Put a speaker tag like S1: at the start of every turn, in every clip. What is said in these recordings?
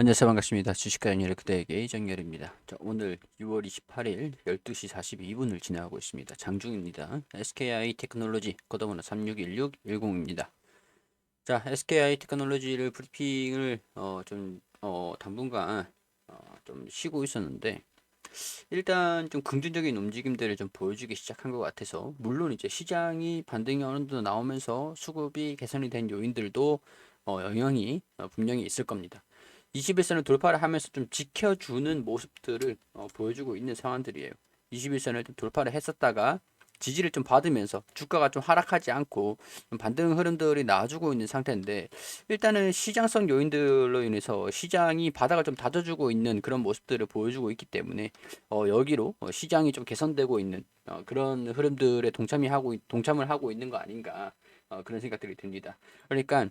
S1: 안녕하세요 반갑습니다. 주식가 연열의 그대에게 이정열입니다. 자, 오늘 6월 28일 12시 42분을 진행하고 있습니다. 장중입니다. SKI 테크놀로지 코드번호 361610입니다. 자 SKI 테크놀로지를 브리핑을 어, 좀 어, 당분간 어, 좀 쉬고 있었는데 일단 좀 긍정적인 움직임들을 좀 보여주기 시작한 것 같아서 물론 이제 시장이 반등이 어느 정도 나오면서 수급이 개선이 된 요인들도 어, 영향이 어, 분명히 있을 겁니다 21선을 돌파를 하면서 좀 지켜주는 모습들을 어, 보여주고 있는 상황들이에요. 21선을 좀 돌파를 했었다가 지지를 좀 받으면서 주가가 좀 하락하지 않고 좀 반등 흐름들이 나와주고 있는 상태인데 일단은 시장성 요인들로 인해서 시장이 바닥을 좀 다져주고 있는 그런 모습들을 보여주고 있기 때문에 어, 여기로 어, 시장이 좀 개선되고 있는 어, 그런 흐름들에 동참이 하고 동참을 하고 있는 거 아닌가 어, 그런 생각들이 듭니다. 그러니까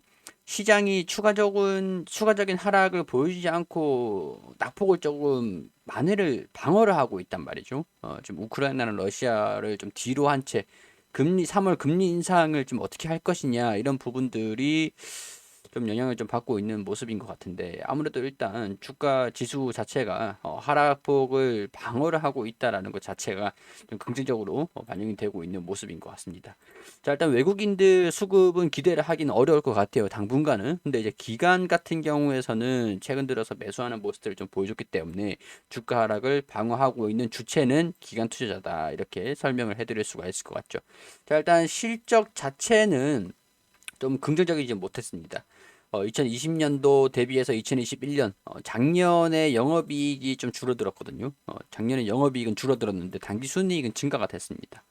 S1: 시장이 추가적인 추가적인 하락을 보여주지 않고 낙폭을 조금 만회를 방어를 하고 있단 말이죠. 어, 지금 우크라이나는 러시아를 좀 뒤로 한 채 금리 3월 금리 인상을 좀 어떻게 할 것이냐 이런 부분들이 좀 영향을 좀 받고 있는 모습인 것 같은데 아무래도 일단 주가 지수 자체가 어, 하락폭을 방어를 하고 있다라는 것 자체가 좀 긍정적으로 어, 반영이 되고 있는 모습인 것 같습니다. 자 일단 외국인들 수급은 기대를 하기는 어려울 것 같아요. 당분간은 근데 이제 기간 같은 경우에서는 최근 들어서 매수하는 모습들을 좀 보여줬기 때문에 주가 하락을 방어하고 있는 주체는 기간 투자자다 이렇게 설명을 해드릴 수가 있을 것 같죠. 자 일단 실적 자체는 좀 긍정적이지 못했습니다. 어, 2020년도 대비해서 2021년 어, 작년에 영업이익이 좀 줄어들었거든요. 어, 작년에 영업이익은 줄어들었는데 당기순이익은 증가가 됐습니다.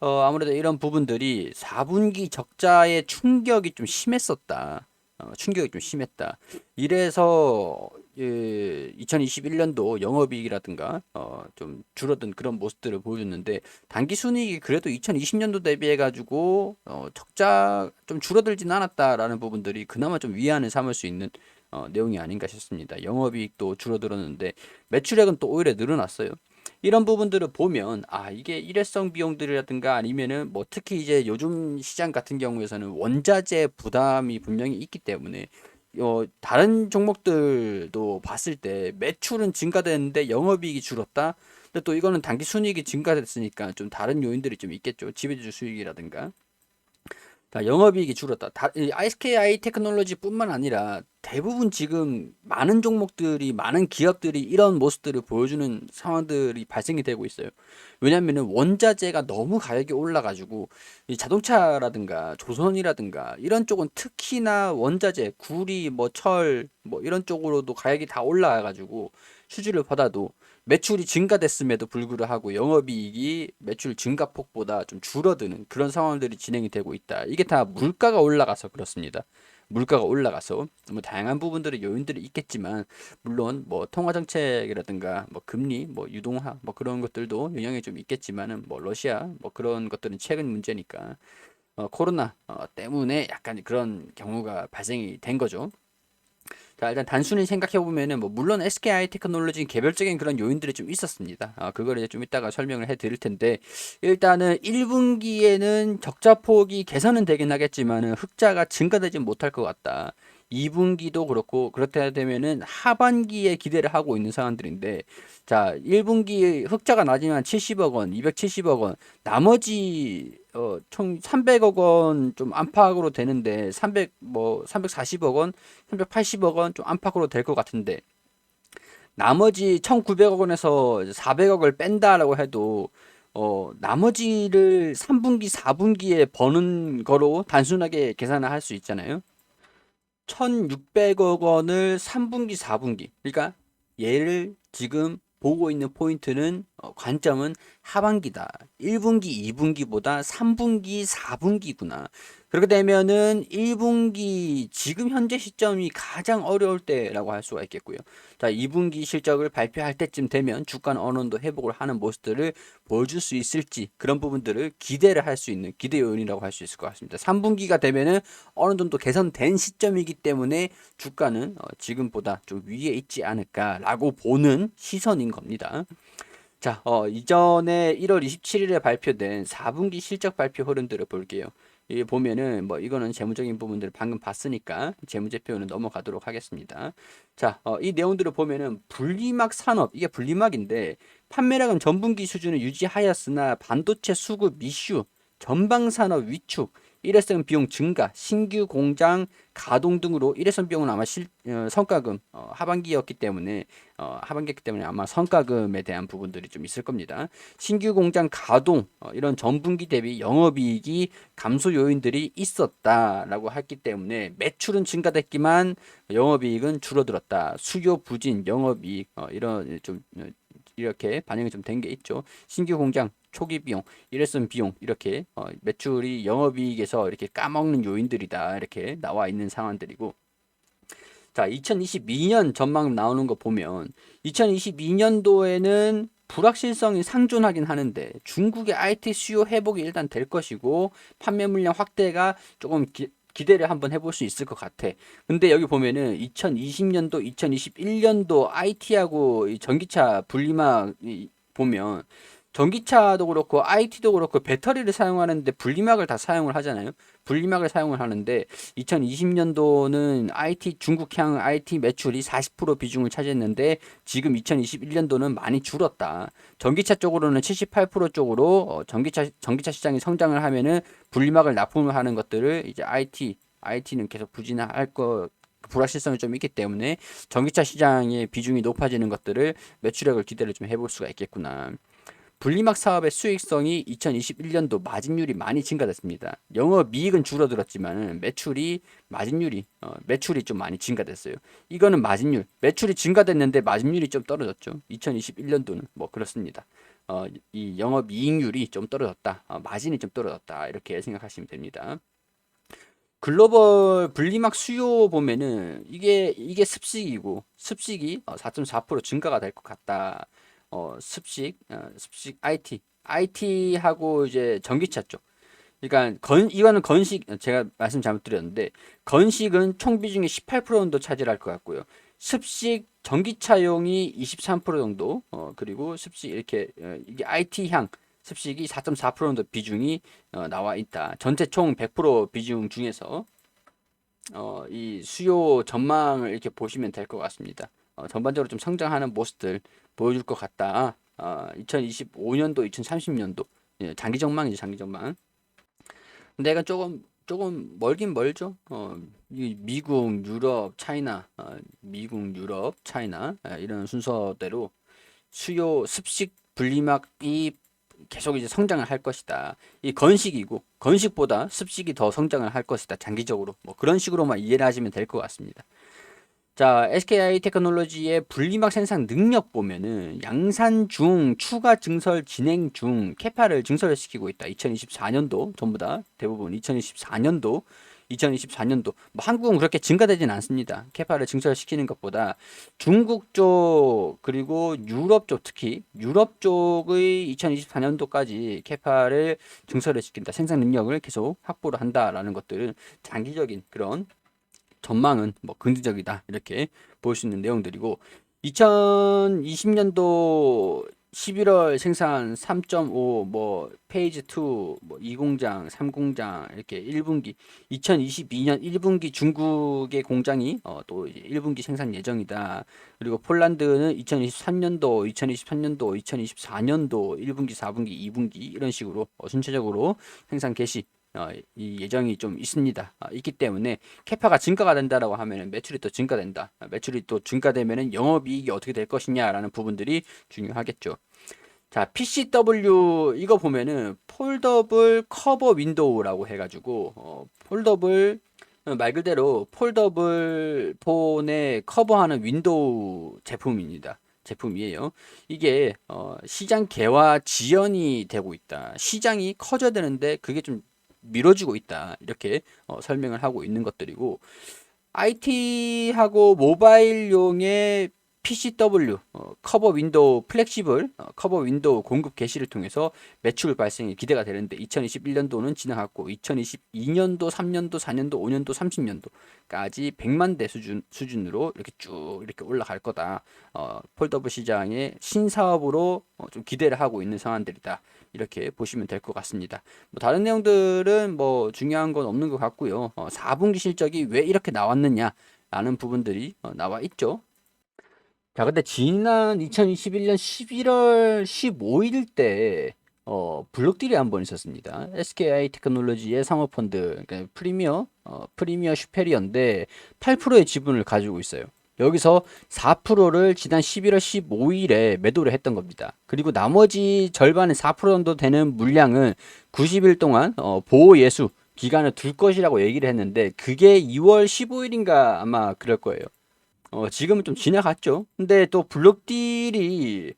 S1: 어, 아무래도 이런 부분들이 4분기 적자의 충격이 좀 심했었다. 어, 충격이 좀 심했다. 이래서 예, 2021년도 영업이익이라든가 어, 좀 줄어든 그런 모습들을 보여줬는데 단기 순이익이 그래도 2020년도 대비해 가지고 어, 적자 좀 줄어들진 않았다라는 부분들이 그나마 좀 위안을 삼을 수 있는 어, 내용이 아닌가 싶습니다. 영업이익도 줄어들었는데 매출액은 또 오히려 늘어났어요. 이런 부분들을 보면 아 이게 일회성 비용들이라든가 아니면은 뭐 특히 이제 요즘 시장 같은 경우에서는 원자재 부담이 분명히 있기 때문에 어, 다른 종목들도 봤을 때 매출은 증가됐는데 영업이익이 줄었다. 근데 또 이거는 단기 순이익이 증가됐으니까 좀 다른 요인들이 좀 있겠죠. 지배주 수익이라든가. 자, 영업이익이 줄었다. 다, SKI 테크놀로지뿐만 아니라 대부분 지금 많은 종목들이 많은 기업들이 이런 모습들을 보여주는 상황들이 발생이 되고 있어요. 왜냐면은 원자재가 너무 가격이 올라가지고 이 자동차라든가 조선이라든가 이런 쪽은 특히나 원자재, 구리, 뭐 철, 뭐 이런 쪽으로도 가격이 다 올라가가지고 수주를 받아도 매출이 증가됐음에도 불구하고 영업이익이 매출 증가폭보다 좀 줄어드는 그런 상황들이 진행이 되고 있다. 이게 다 물가가 올라가서 그렇습니다. 물가가 올라가서 뭐 다양한 부분들의 요인들이 있겠지만 물론 뭐 통화 정책이라든가 뭐 금리 뭐 유동화 뭐 그런 것들도 영향이 좀 있겠지만은 뭐 러시아 뭐 그런 것들은 최근 문제니까 어, 코로나 어, 때문에 약간 그런 경우가 발생이 된 거죠. 자, 일단 단순히 생각해 보면은 뭐 물론 SKI 테크놀로지 개별적인 그런 요인들이 좀 있었습니다. 아, 그걸 이제 좀 이따가 설명을 해 드릴 텐데 일단은 1분기에는 적자 폭이 개선은 되긴 하겠지만은 흑자가 증가되지 못할 것 같다. 2분기도 그렇고 그렇다 되면은 하반기에 기대를 하고 있는 상황들인데 자 1분기 흑자가 나지만 70억 원, 270억 원 나머지 어, 총 300억 원 좀 안팎으로 되는데 300 뭐 340억 원, 380억 원 좀 안팎으로 될 것 같은데 나머지 1,900억 원에서 400억을 뺀다라고 해도 어, 나머지를 3분기, 4분기에 버는 거로 단순하게 계산을 할 수 있잖아요. 1,600억 원을 3분기, 4분기. 그러니까 얘를 지금 보고 있는 포인트는 어, 관점은 하반기다. 1분기, 2분기보다 3분기, 4분기구나. 그렇게 되면은 1분기 지금 현재 시점이 가장 어려울 때라고 할 수가 있겠고요. 자, 2분기 실적을 발표할 때쯤 되면 주가는 어느 정도 회복을 하는 모습들을 보여줄 수 있을지 그런 부분들을 기대를 할 수 있는 기대 요인이라고 할 수 있을 것 같습니다. 3분기가 되면은 어느 정도 개선된 시점이기 때문에 주가는 어, 지금보다 좀 위에 있지 않을까라고 보는 시선인 겁니다. 자, 어, 이전에 1월 27일에 발표된 4분기 실적 발표 흐름들을 볼게요. 이 보면은 뭐 이거는 재무적인 부분들을 방금 봤으니까 재무제표는 넘어가도록 하겠습니다. 자, 어, 이 내용들을 보면은 분리막 산업 이게 분리막인데 판매량은 전분기 수준을 유지하였으나 반도체 수급 이슈, 전방 산업 위축, 일회성 비용 증가, 신규 공장 가동 등으로 일회성 비용은 아마 실, 어, 성과금 어, 하반기였기 때문에 어, 하반기였기 때문에 아마 성과금에 대한 부분들이 좀 있을 겁니다. 신규 공장 가동 어, 이런 전분기 대비 영업이익이 감소 요인들이 있었다라고 했기 때문에 매출은 증가됐지만 영업이익은 줄어들었다. 수요 부진, 영업이익 어, 이런 좀 어, 이렇게 반영이 좀 된 게 있죠. 신규 공장 초기 비용, 일회성 비용 이렇게 어, 매출이 영업이익에서 이렇게 까먹는 요인들이다 이렇게 나와 있는 상황들이고 자 2022년 전망 나오는 거 보면 2022년도에는 불확실성이 상존하긴 하는데 중국의 IT 수요 회복이 일단 될 것이고 판매 물량 확대가 조금 기, 기대를 한번 해볼 수 있을 것 같아. 근데 여기 보면은 2020년도, 2021년도 IT하고 이 전기차 분리막 이 보면 전기차도 그렇고 IT도 그렇고 배터리를 사용하는데 분리막을 다 사용을 하잖아요. 분리막을 사용을 하는데 2020년도는 IT 중국향 IT 매출이 40% 비중을 차지했는데 지금 2021년도는 많이 줄었다. 전기차 쪽으로는 78% 쪽으로 어, 전기차 전기차 시장이 성장을 하면은 분리막을 납품을 하는 것들을 이제 IT IT는 계속 부진할 거 불확실성이 좀 있기 때문에 전기차 시장의 비중이 높아지는 것들을 매출액을 기대를 좀 해볼 수가 있겠구나. 분리막 사업의 수익성이 2021년도 마진율이 많이 증가됐습니다. 영업 이익은 줄어들었지만 매출이 마진율이 어, 매출이 좀 많이 증가됐어요. 이거는 마진율 매출이 증가됐는데 마진율이 좀 떨어졌죠. 2021년도는 뭐 그렇습니다. 어, 이 영업 이익률이 좀 떨어졌다. 어, 마진이 좀 떨어졌다. 이렇게 생각하시면 됩니다. 글로벌 분리막 수요 보면은 이게 이게 습식이고 습식이 4.4% 증가가 될 것 같다. 어, 습식, 어, 습식 IT, IT하고 이제 전기차 쪽. 그러니까 건 이거는 건식 제가 말씀 잘못 드렸는데 건식은 총 비중의 18% 정도 차지할 것 같고요. 습식 전기차용이 23% 정도 어 그리고 습식 이렇게 어, 이게 IT향 습식이 4.4% 정도 비중이 어, 나와 있다. 전체 총 100% 비중 중에서 어, 이 수요 전망을 이렇게 보시면 될 것 같습니다. 어, 전반적으로 좀 성장하는 모습들 보여줄 것 같다. 어, 2025년도, 2030년도 예, 장기 전망이죠, 장기 전망. 근데 약간 조금 조금 멀긴 멀죠. 어, 미국, 유럽, 차이나, 어, 미국, 유럽, 차이나 예, 이런 순서대로 수요 습식 분리막이 계속 이제 성장을 할 것이다. 이 건식이고 건식보다 습식이 더 성장을 할 것이다. 장기적으로 뭐 그런 식으로만 이해를 하시면 될 것 같습니다. 자, SKI 테크놀로지의 분리막 생산 능력 보면은 양산 중 추가 증설 진행 중 캐파를 증설을 시키고 있다. 2024년도 전부 다 대부분 2024년도 2024년도 뭐 한국은 그렇게 증가되진 않습니다. 캐파를 증설시키는 것보다 중국 쪽 그리고 유럽 쪽 특히 유럽 쪽의 2024년도까지 캐파를 증설을 시킨다. 생산 능력을 계속 확보를 한다라는 것들은 장기적인 그런 전망은 뭐 긍정적이다 이렇게 볼 수 있는 내용들이고 2020년도 11월 생산 3.5 뭐 페이지 2뭐 2공장, 3공장 이렇게 1분기 2022년 1분기 중국의 공장이 어, 또 이제 1분기 생산 예정이다. 그리고 폴란드는 2023년도, 2023년도, 2024년도 1분기, 4분기, 2분기 이런 식으로 어, 순차적으로 생산 개시 어, 이 예정이 좀 있습니다. 어, 있기 때문에 캐파가 증가가 된다라고 하면 매출이 또 증가된다. 어, 매출이 또 증가되면 영업이익이 어떻게 될 것이냐라는 부분들이 중요하겠죠. 자, PCW 이거 보면은 폴더블 커버 윈도우라고 해가지고 어, 폴더블 어, 말 그대로 폴더블 폰에 커버하는 윈도우 제품입니다. 제품이에요. 이게 어, 시장 개화 지연이 되고 있다. 시장이 커져야 되는데 그게 좀 미뤄지고 있다. 이렇게 어, 설명을 하고 있는 것들이고 IT하고 모바일용의 PCW 어, 커버 윈도우 플렉시블 어, 커버 윈도우 공급 개시를 통해서 매출 발생이 기대가 되는데 2021년도는 지나갔고 2022년도, 3년도, 4년도, 5년도, 30년도까지 100만 대 수준 수준으로 이렇게 쭉 이렇게 올라갈 거다. 어, 폴더블 시장의 신사업으로 어, 좀 기대를 하고 있는 상황들이다. 이렇게 보시면 될 것 같습니다. 뭐 다른 내용들은 뭐 중요한 건 없는 것 같고요. 어, 4분기 실적이 왜 이렇게 나왔느냐 라는 부분들이 어, 나와 있죠. 자, 근데 지난 2021년 11월 15일 때 어, 블록딜이 한 번 있었습니다. SKI 테크놀로지의 사모펀드, 그러니까 프리미어, 어, 프리미어 슈페리언데 8%의 지분을 가지고 있어요. 여기서 4%를 지난 11월 15일에 매도를 했던 겁니다. 그리고 나머지 절반의 4% 정도 되는 물량은 90일 동안 어, 보호 예수 기간을 둘 것이라고 얘기를 했는데 그게 2월 15일인가 아마 그럴 거예요. 어, 지금은 좀 지나갔죠. 근데 또 블록딜이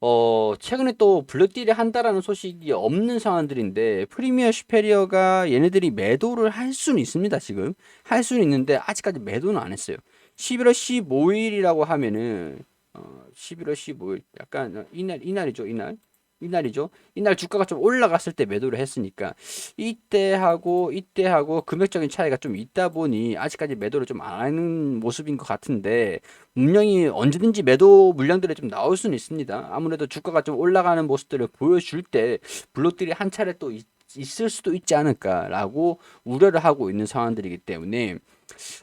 S1: 어, 최근에 또 블록딜이 한다라는 소식이 없는 상황들인데 프리미어 슈페리어가 얘네들이 매도를 할 수는 있습니다. 지금 할 수는 있는데 아직까지 매도는 안 했어요. 11월 15일이라고 하면은 어, 11월 15일 약간 이날 이날이죠 이날 이날이죠. 이날 주가가 좀 올라갔을 때 매도를 했으니까 이때하고 이때하고 금액적인 차이가 좀 있다 보니 아직까지 매도를 좀 안 하는 모습인 것 같은데 분명히 언제든지 매도 물량들이 좀 나올 수는 있습니다. 아무래도 주가가 좀 올라가는 모습들을 보여줄 때 블록들이 한 차례 또 있, 있을 수도 있지 않을까라고 우려를 하고 있는 상황들이기 때문에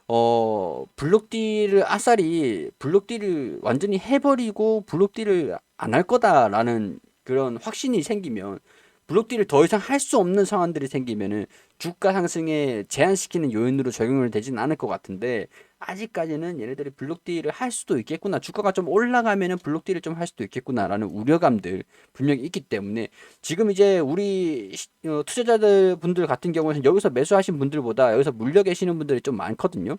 S1: 어, 블록딜을 아싸리 블록딜을 완전히 해버리고 블록딜을 안 할 거다라는 그런 확신이 생기면 블록딜을 더 이상 할 수 없는 상황들이 생기면은 주가 상승에 제한시키는 요인으로 적용을 되진 않을 것 같은데 아직까지는 얘네들이 블록딜을 할 수도 있겠구나 주가가 좀 올라가면은 블록딜을 좀 할 수도 있겠구나라는 우려감들 분명히 있기 때문에 지금 이제 우리 시- 어, 투자자들 분들 같은 경우는 여기서 매수하신 분들보다 여기서 물려 계시는 분들이 좀 많거든요.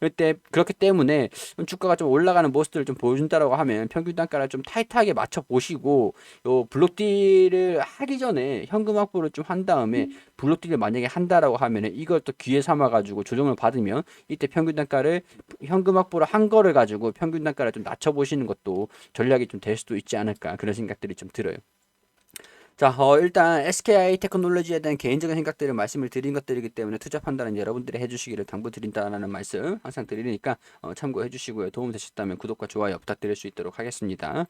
S1: 그때 그렇기 때문에 주가가 좀 올라가는 모습들을 좀 보여준다라고 하면 평균 단가를 좀 타이트하게 맞춰 보시고 요 블록딜을 하기 전에 현금 확보를 좀 한 다음에 블록딜을 만약에 한다라고 하면은 이걸 또 기회 삼아 가지고 조정을 받으면 이때 평균 단가를 현금 확보를 한 거를 가지고 평균 단가를 좀 낮춰 보시는 것도 전략이 좀 될 수도 있지 않을까 그런 생각들이 좀 들어요. 자, 어, 일단 SKI 테크놀로지에 대한 개인적인 생각들을 말씀을 드린 것들이기 때문에 투자 판단은 여러분들이 해주시기를 당부드린다는 말씀 항상 드리니까 어, 참고해 주시고요. 도움 되셨다면 구독과 좋아요 부탁드릴 수 있도록 하겠습니다.